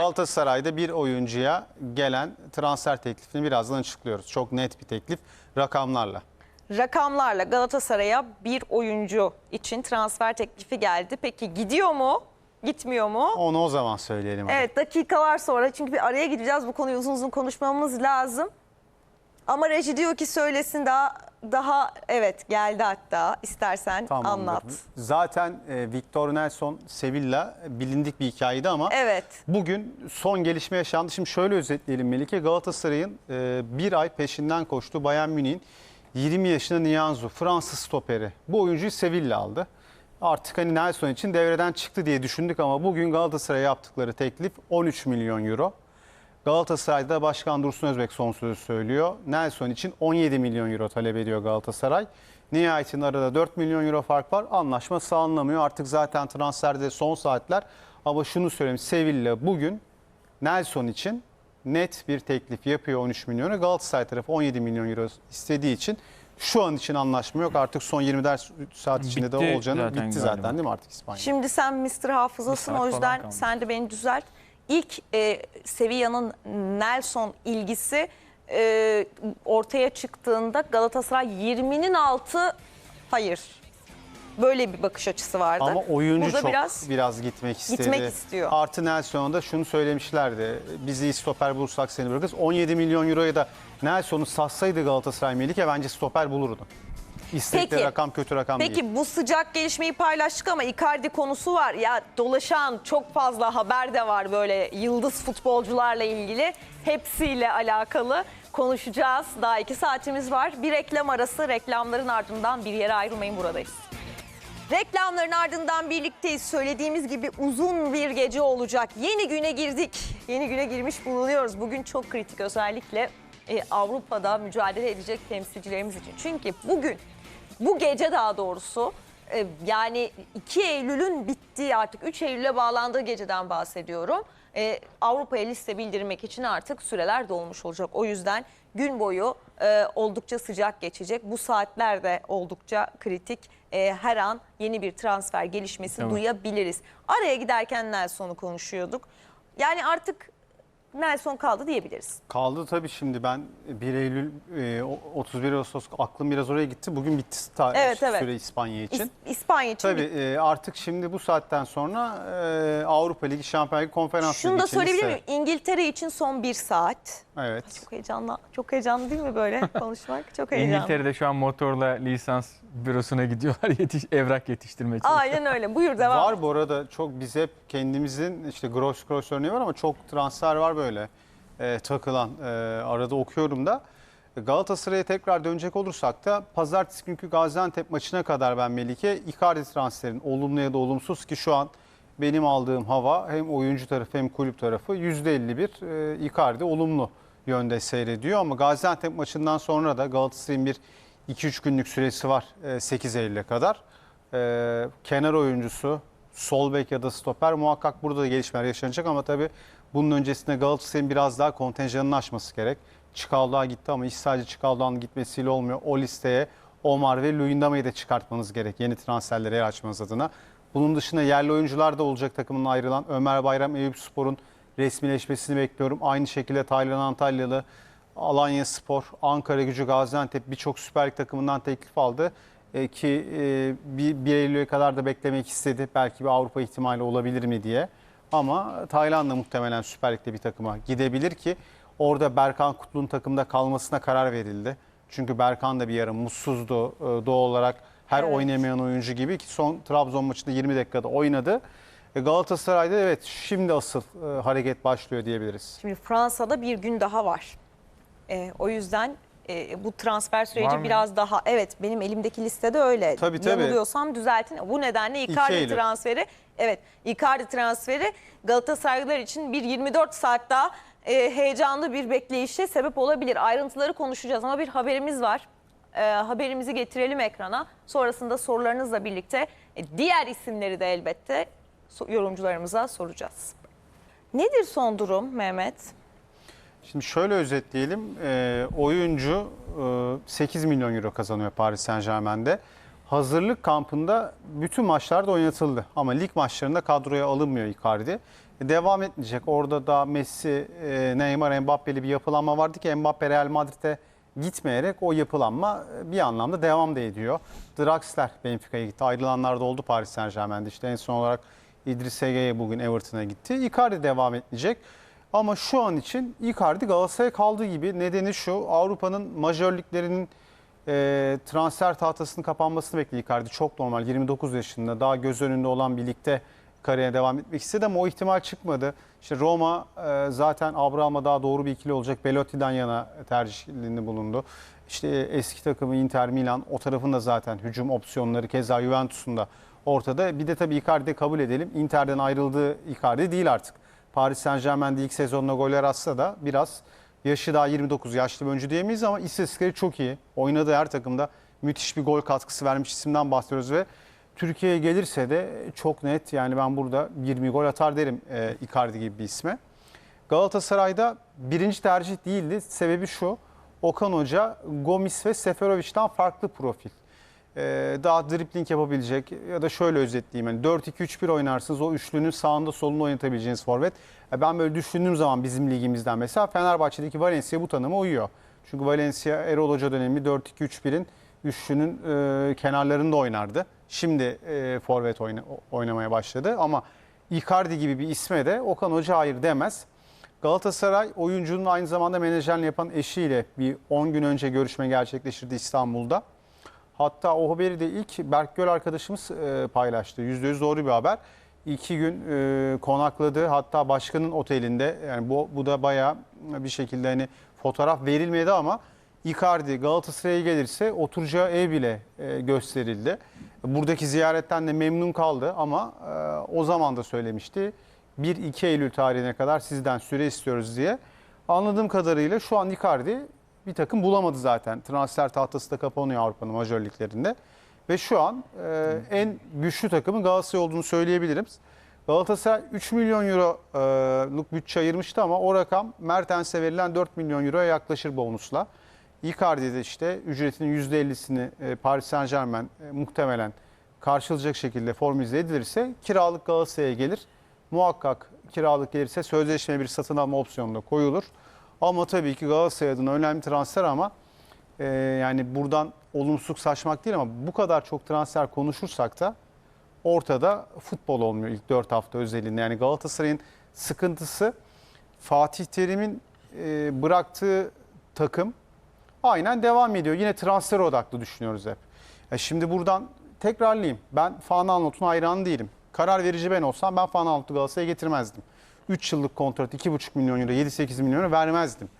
Galatasaray'da bir oyuncuya gelen transfer teklifini birazdan açıklıyoruz. Çok net bir teklif rakamlarla. Rakamlarla Galatasaray'a bir oyuncu için transfer teklifi geldi. Peki gidiyor mu? Gitmiyor mu? Onu o zaman söyleyelim. hadi. Evet dakikalar sonra çünkü bir araya gideceğiz. Bu konuyu uzun uzun konuşmamız lazım. Ama reji diyor ki söylesin daha daha evet geldi hatta istersen Tamamdır. anlat. Zaten e, Victor Nelson Sevilla bilindik bir hikayeydi ama Evet. bugün son gelişme yaşandı. Şimdi şöyle özetleyelim Melike. Galatasaray'ın e, bir ay peşinden koştuğu Bayern Münih'in 20 yaşında Nianzu Fransız stoperi. Bu oyuncuyu Sevilla aldı. Artık hani Nelson için devreden çıktı diye düşündük ama bugün Galatasaray'a yaptıkları teklif 13 milyon euro. Galatasaray'da Başkan Dursun Özbek son sözü söylüyor. Nelson için 17 milyon euro talep ediyor Galatasaray. Nihayetinde arada 4 milyon euro fark var. Anlaşma sağlanamıyor. Artık zaten transferde son saatler. Ama şunu söyleyeyim. Sevilla bugün Nelson için net bir teklif yapıyor 13 milyonu. Galatasaray tarafı 17 milyon euro istediği için şu an için anlaşma yok. Artık son 24 saat içinde de Bitti olacağını zaten bitti galiba. zaten değil mi artık İspanya? Şimdi sen Mr. Hafızasın o yüzden sen de beni düzelt. İlk e, Sevilla'nın Nelson ilgisi e, ortaya çıktığında Galatasaray 20'nin altı hayır. Böyle bir bakış açısı vardı. Ama oyuncu Burada çok biraz biraz, gitmek istedi. gitmek istiyor. Artı Nelson'a da şunu söylemişlerdi. Biz iyi stoper bulursak seni bırakırız. 17 milyon euroya da Nelson'u satsaydı Galatasaray Melike bence stoper bulurdu. İstekli Peki. rakam kötü rakam değil. Peki bu sıcak gelişmeyi paylaştık ama Icardi konusu var. Ya dolaşan çok fazla haber de var böyle yıldız futbolcularla ilgili. Hepsiyle alakalı konuşacağız. Daha iki saatimiz var. Bir reklam arası reklamların ardından bir yere ayrılmayın buradayız. Reklamların ardından birlikteyiz. Söylediğimiz gibi uzun bir gece olacak. Yeni güne girdik. Yeni güne girmiş bulunuyoruz. Bugün çok kritik özellikle e, Avrupa'da mücadele edecek temsilcilerimiz için. Çünkü bugün, bu gece daha doğrusu e, yani 2 Eylül'ün bittiği artık 3 Eylül'e bağlandığı geceden bahsediyorum. E, Avrupa'ya liste bildirmek için artık süreler dolmuş olacak. O yüzden gün boyu e, oldukça sıcak geçecek. Bu saatler de oldukça kritik. E, her an yeni bir transfer gelişmesi Tamam. duyabiliriz. Araya giderken Nelson'u konuşuyorduk. Yani artık Nelson kaldı diyebiliriz. Kaldı tabii şimdi ben 1 Eylül e, o- 31 Ağustos aklım biraz oraya gitti. Bugün bitti Evet, evet. süre İspanya için. İs- İspanya için Tabii e, artık şimdi bu saatten sonra e, Avrupa Ligi Şampiyonlar Ligi konferans Şunu da söyleyebilir miyim? İngiltere için son bir saat. Evet. Çok heyecanlı, çok heyecanlı değil mi böyle konuşmak? Çok heyecanlı. İngiltere'de şu an motorla lisans bürosuna gidiyorlar yetiş, evrak yetiştirmeye çalışıyorlar. Aynen öyle. Buyur devam. Var bu arada çok biz hep kendimizin işte gross gross örneği var ama çok transfer var böyle e, takılan e, arada okuyorum da. Galatasaray'a tekrar dönecek olursak da pazartesi günkü Gaziantep maçına kadar ben Melike Icardi transferin olumlu ya da olumsuz ki şu an benim aldığım hava hem oyuncu tarafı hem kulüp tarafı %51 e, Icardi olumlu yönde seyrediyor ama Gaziantep maçından sonra da Galatasaray'ın bir 2-3 günlük süresi var e, 8 Eylül'e kadar. E, kenar oyuncusu, sol bek ya da stoper muhakkak burada da gelişmeler yaşanacak ama tabii bunun öncesinde Galatasaray'ın biraz daha kontenjanını aşması gerek. Çikaldoğa gitti ama iş sadece Çikaldoğan'ın gitmesiyle olmuyor. O listeye Omar ve Luyendama'yı da çıkartmanız gerek yeni transferlere yer açmanız adına. Bunun dışında yerli oyuncular da olacak takımın ayrılan Ömer Bayram Eyüp Spor'un resmileşmesini bekliyorum. Aynı şekilde Taylan Antalyalı, Alanya Spor, Ankara Gücü, Gaziantep birçok Süper Lig takımından teklif aldı. E, ki e, bir, 1 Eylül'e kadar da beklemek istedi. Belki bir Avrupa ihtimali olabilir mi diye. Ama Tayland da muhtemelen Süper Lig'de bir takıma gidebilir ki orada Berkan Kutlu'nun takımda kalmasına karar verildi. Çünkü Berkan da bir ara mutsuzdu e, doğal olarak her Evet. oynamayan oyuncu gibi ki son Trabzon maçında 20 dakikada oynadı. E, Galatasaray'da evet şimdi asıl e, hareket başlıyor diyebiliriz. Şimdi Fransa'da bir gün daha var. Ee, o yüzden e, bu transfer süreci Var mı? biraz daha evet benim elimdeki listede öyle. Tabii, tabii. Yanılıyorsam düzeltin. Bu nedenle İki Icardi Eylül. transferi evet Icardi transferi Galatasaraylılar için bir 24 saat daha e, heyecanlı bir bekleyişe sebep olabilir. Ayrıntıları konuşacağız ama bir haberimiz var. E, haberimizi getirelim ekrana. Sonrasında sorularınızla birlikte e, diğer isimleri de elbette yorumcularımıza soracağız. Nedir son durum Mehmet? Şimdi şöyle özetleyelim. E, oyuncu e, 8 milyon euro kazanıyor Paris Saint Germain'de. Hazırlık kampında bütün maçlarda oynatıldı. Ama lig maçlarında kadroya alınmıyor Icardi. devam etmeyecek. Orada da Messi, e, Neymar, Mbappe'li bir yapılanma vardı ki Mbappe Real Madrid'e gitmeyerek o yapılanma e, bir anlamda devam da ediyor. Draxler Benfica'ya gitti. Ayrılanlar da oldu Paris Saint Germain'de. İşte en son olarak İdris Ege'ye bugün Everton'a gitti. Icardi devam etmeyecek. Ama şu an için Icardi Galatasaray'a kaldığı gibi nedeni şu Avrupa'nın majörlüklerinin e, transfer tahtasının kapanmasını bekliyor Icardi. Çok normal 29 yaşında daha göz önünde olan bir ligde kariyerine devam etmek istedi ama o ihtimal çıkmadı. İşte Roma e, zaten Abraham'a daha doğru bir ikili olacak. Belotti'den yana tercihinde bulundu. İşte eski takımı Inter Milan o tarafında zaten hücum opsiyonları keza Juventus'un da ortada. Bir de tabii Icardi'yi kabul edelim. Inter'den ayrıldığı Icardi değil artık. Paris Saint Germain'de ilk sezonunda goller atsa da biraz yaşı daha 29 yaşlı bir oyuncu diyemeyiz ama istatistikleri çok iyi. Oynadığı her takımda müthiş bir gol katkısı vermiş isimden bahsediyoruz ve Türkiye'ye gelirse de çok net yani ben burada 20 gol atar derim e, Icardi gibi bir isme. Galatasaray'da birinci tercih değildi. Sebebi şu. Okan Hoca Gomis ve Seferovic'den farklı profil. Ee, daha dribling yapabilecek ya da şöyle özetleyeyim. Yani 4-2-3-1 oynarsınız. O üçlünün sağında solunda oynatabileceğiniz forvet. Ben böyle düşündüğüm zaman bizim ligimizden mesela Fenerbahçe'deki Valencia bu tanıma uyuyor. Çünkü Valencia Erol Hoca dönemi 4-2-3-1'in üçlünün e, kenarlarında oynardı. Şimdi e, forvet oyna- oynamaya başladı ama Icardi gibi bir isme de Okan Hoca hayır demez. Galatasaray oyuncunun aynı zamanda menajerliğini yapan eşiyle bir 10 gün önce görüşme gerçekleştirdi İstanbul'da. Hatta o haberi de ilk Berk Göl arkadaşımız e, paylaştı. %100 doğru bir haber. İki gün e, konakladı. Hatta başkanın otelinde. Yani bu, bu da bayağı bir şekilde hani fotoğraf verilmedi ama Icardi Galatasaray'a gelirse oturacağı ev bile e, gösterildi. Buradaki ziyaretten de memnun kaldı ama e, o zaman da söylemişti. 1-2 Eylül tarihine kadar sizden süre istiyoruz diye. Anladığım kadarıyla şu an Icardi bir takım bulamadı zaten. Transfer tahtası da kapanıyor Avrupa'nın majör liglerinde. Ve şu an e, en güçlü takımın Galatasaray olduğunu söyleyebilirim. Galatasaray 3 milyon euroluk bütçe ayırmıştı ama o rakam Mertens'e verilen 4 milyon euroya yaklaşır bonusla. Icardi de işte ücretinin %50'sini e, Paris Saint Germain e, muhtemelen karşılayacak şekilde formüle edilirse kiralık Galatasaray'a gelir. Muhakkak kiralık gelirse sözleşme bir satın alma opsiyonu da koyulur. Ama tabii ki Galatasaray adına önemli transfer ama e, yani buradan olumsuzluk saçmak değil ama bu kadar çok transfer konuşursak da ortada futbol olmuyor ilk 4 hafta özelinde. Yani Galatasaray'ın sıkıntısı Fatih Terim'in e, bıraktığı takım aynen devam ediyor. Yine transfer odaklı düşünüyoruz hep. Ya şimdi buradan tekrarlayayım. Ben Fana Anlot'un hayranı değilim. Karar verici ben olsam ben Fana Anlot'u Galatasaray'a getirmezdim. 3 yıllık kontrat 2,5 milyon euro 7-8 milyon euro vermezdim.